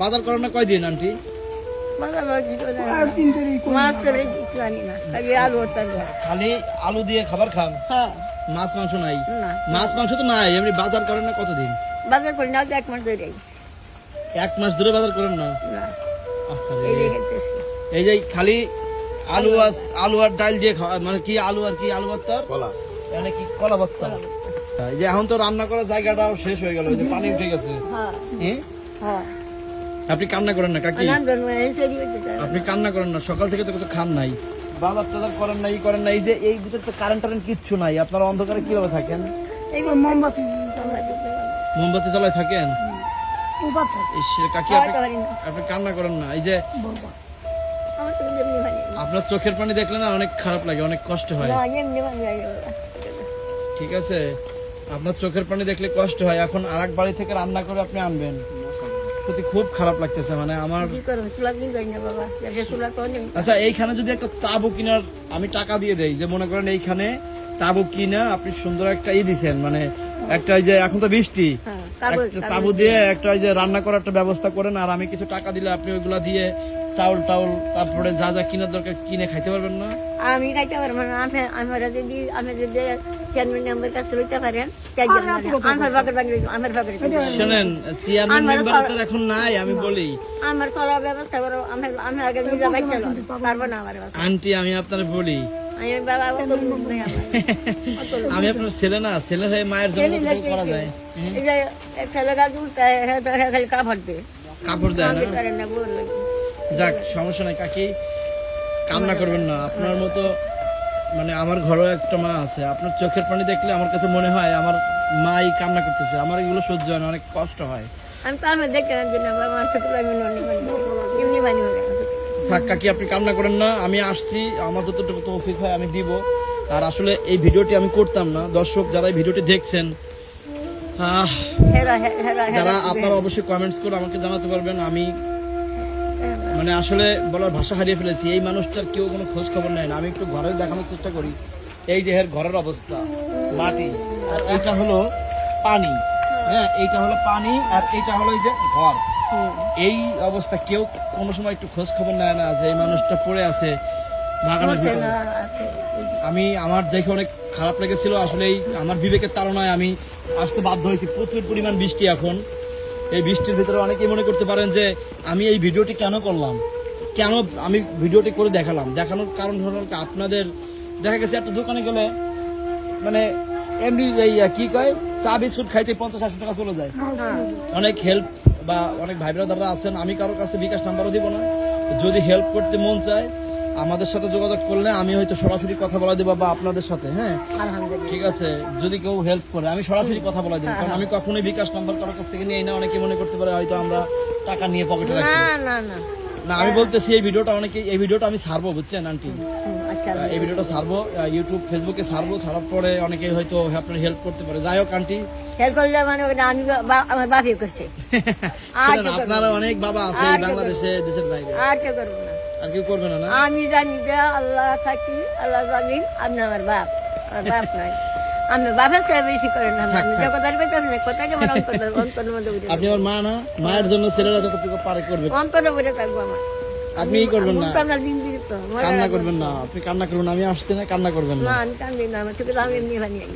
বাজার করেন না কয়দিন আন্টি? খালি আলু দিয়ে খাবার খান? হ্যাঁ। মাছ মাংস নাই? মাছ মাংস তো নাই এমনি বাজার করেন না কতদিন? বাজার করি না এক মাস ধরে এক মাস ধরে বাজার করেন না? না। এই যে খালি আলু আর আলু আর ডাল দিয়ে খাওয়া মানে কি আলু আর কি আলু ভর্তা কলা। মানে কি কলা ভর্তা? এই যে এখন তো রান্না করার জায়গাটাও শেষ হয়ে গেল পানি উঠে গেছে। হ্যাঁ। হ্যাঁ? আপনি কান্না করেন না কাকি। আপনি কান্না করেন না সকাল থেকে তো কিছু খান নাই। বাজার টাজার করেন না ই করেন না এই যে এই ভিতরে তো কারেন্ট টারেন্ট কিচ্ছু নাই। আপনারা অন্ধকারে কীভাবে থাকেন? মোমবাতি মোমবাতি মোমবাতি জ্বালায় থাকেন? কাকি আপনি কান্না করেন না। এই যে আপনার চোখের পানি দেখলে না অনেক খারাপ লাগে অনেক কষ্ট হয়। ঠিক আছে? আপনার চোখের পানি দেখলে কষ্ট হয়। এখন আরেক বাড়ি থেকে রান্না করে আপনি আনবেন। সত্যি খুব খারাপ লাগতেছে মানে আমার আচ্ছা এইখানে যদি একটা তাবু কিনার আমি টাকা দিয়ে দেই যে মনে করেন এইখানে তাবু কিনা আপনি সুন্দর একটা ই দিছেন মানে একটা যে এখন তো বৃষ্টি হ্যাঁ তাবু দিয়ে। একটা ওই যে রান্না করার একটা ব্যবস্থা করেন আর আমি কিছু টাকা দিলে আপনি ওইগুলা দিয়ে চাউল টাউল তারপরে যা যা কিনার দরকার কিনে খাইতে পারবেন না? আমি খাইতে পারব না আমি যদি আমি যদি চেয়ারম্যান মেম্বার কাছে লইতে পারেন আমার বাগের বাগের আমার বাগের শোনেন চেয়ারম্যান মেম্বার তো এখন নাই আমি বলি। আমার চলার ব্যবস্থা করো আমি আমি আগে নিজে বাচ্চা পারব না আমার আন্টি আমি আপনার বলি। আমি আপনার ছেলে না ছেলে হয়ে মায়ের জন্য করা যায়। এই যে এক ছেলে গাছ উঠতে খালি কাপড় দেয়। না? যাক সমস্যা নাই কাকি। কান্না করবেন না। আপনার মতো মানে আমার ঘরেও একটা মা আছে। আপনার চোখের পানি দেখলে আমার কাছে মনে হয় আমার মাই কান্না করতেছে। আমার এগুলো সহ্য হয় না অনেক কষ্ট হয়। আমি তো আমি দেখতে না আমার ছোট আমি এমনি বানি গেছে। থাক কাকি আপনি কান্না করেন না? আমি আসছি আমার যতটুকু তৌফিক হয় আমি দিব। আর আসলে এই ভিডিওটি আমি করতাম না। দর্শক যারা এই ভিডিওটি দেখছেন যারা আপনারা অবশ্যই কমেন্টস করে আমাকে জানাতে পারবেন। আমি মানে আসলে বলার ভাষা হারিয়ে ফেলেছি। এই মানুষটার কেউ কোনো খোঁজ খবর নেয় না। আমি একটু ঘরে দেখানোর চেষ্টা করি। এই যে এর ঘরের অবস্থা মাটি। আর এইটা হলো পানি। হ্যাঁ এইটা হলো পানি আর এইটা হলো এই যে ঘর। এই অবস্থা কেউ কোনো সময় একটু খোঁজ খবর নেয় না যে এই মানুষটা পড়ে আছে আমি আমার দেখে অনেক খারাপ লেগেছিল। আসলে এই আমার বিবেকের তাড়নায় আমি আসতে বাধ্য হয়েছি। প্রচুর পরিমাণ বৃষ্টি এখন। এই বৃষ্টির ভিতরে অনেকেই মনে করতে পারেন যে, আমি এই ভিডিওটি কেন করলাম? কেন আমি ভিডিওটি করে দেখালাম? দেখানোর কারণ হলো আপনাদের, দেখা গেছে একটা দোকানে গেলে মানে এমনি এই কি কয়? চা বিস্কুট খাইতে পঞ্চাশ আশি টাকা চলে যায়। অনেক হেল্প বা অনেক ভাই ব্রাদাররা আছেন, আমি কারোর কাছে বিকাশ নাম্বারও দিব না। যদি হেল্প করতে মন চায় আমাদের সাথে যোগাযোগ করলে আমি হয়তো সরাসরি কথা বলা দেবো বা আপনাদের সাথে হ্যাঁ? ঠিক আছে? যদি কেউ হেল্প করে আমি সরাসরি কথা বলা দেবো। কারণ আমি কখনোই বিকাশ নাম্বার কারোর কাছ থেকে নিয়ে না অনেকে মনে করতে পারে হয়তো আমরা টাকা নিয়ে পকেটে না রাখি। না না না। আমি বলতেছি এই ভিডিওটা অনেকে এই ভিডিওটা আমি ছাড়বো বুঝছেন আন্টি? হুম, আচ্ছা এই ভিডিওটা ছাড়বো ইউটিউব ফেসবুকে ছাড়বো ছাড়ার পরে অনেকে হয়তো আপনার হেল্প করতে পারে। যাই হোক আন্টি। হেল্প করলে মানে আমি আমার বাপি করছে। আপনারা অনেক বাবা আছে বাংলাদেশে দেশের বাইরে। আর কেউ করব আর কেউ করবে না আমি জানি যে আল্লাহ থাকি আল্লাহ জানি আপনি আমার বাপ। আমার বাপ নাই। আমি বাপের চেয়ে বেশি করে না। আমি যে কথা বলতেছি না কথা কেমন অন্তর অন্তরের মধ্যে উঠে আপনি আমার মা না? মায়ের জন্য ছেলেরা যতটুকু পারে করবে। অন্তরে উঠে থাকব আমার। আপনি ই করবেন না। কান্না করবেন না। আপনি কান্না করবেন আমি আসছি না কান্না করবেন না। না আমি কান্দি না আমার চোখে আমি এমনি বানিয়ে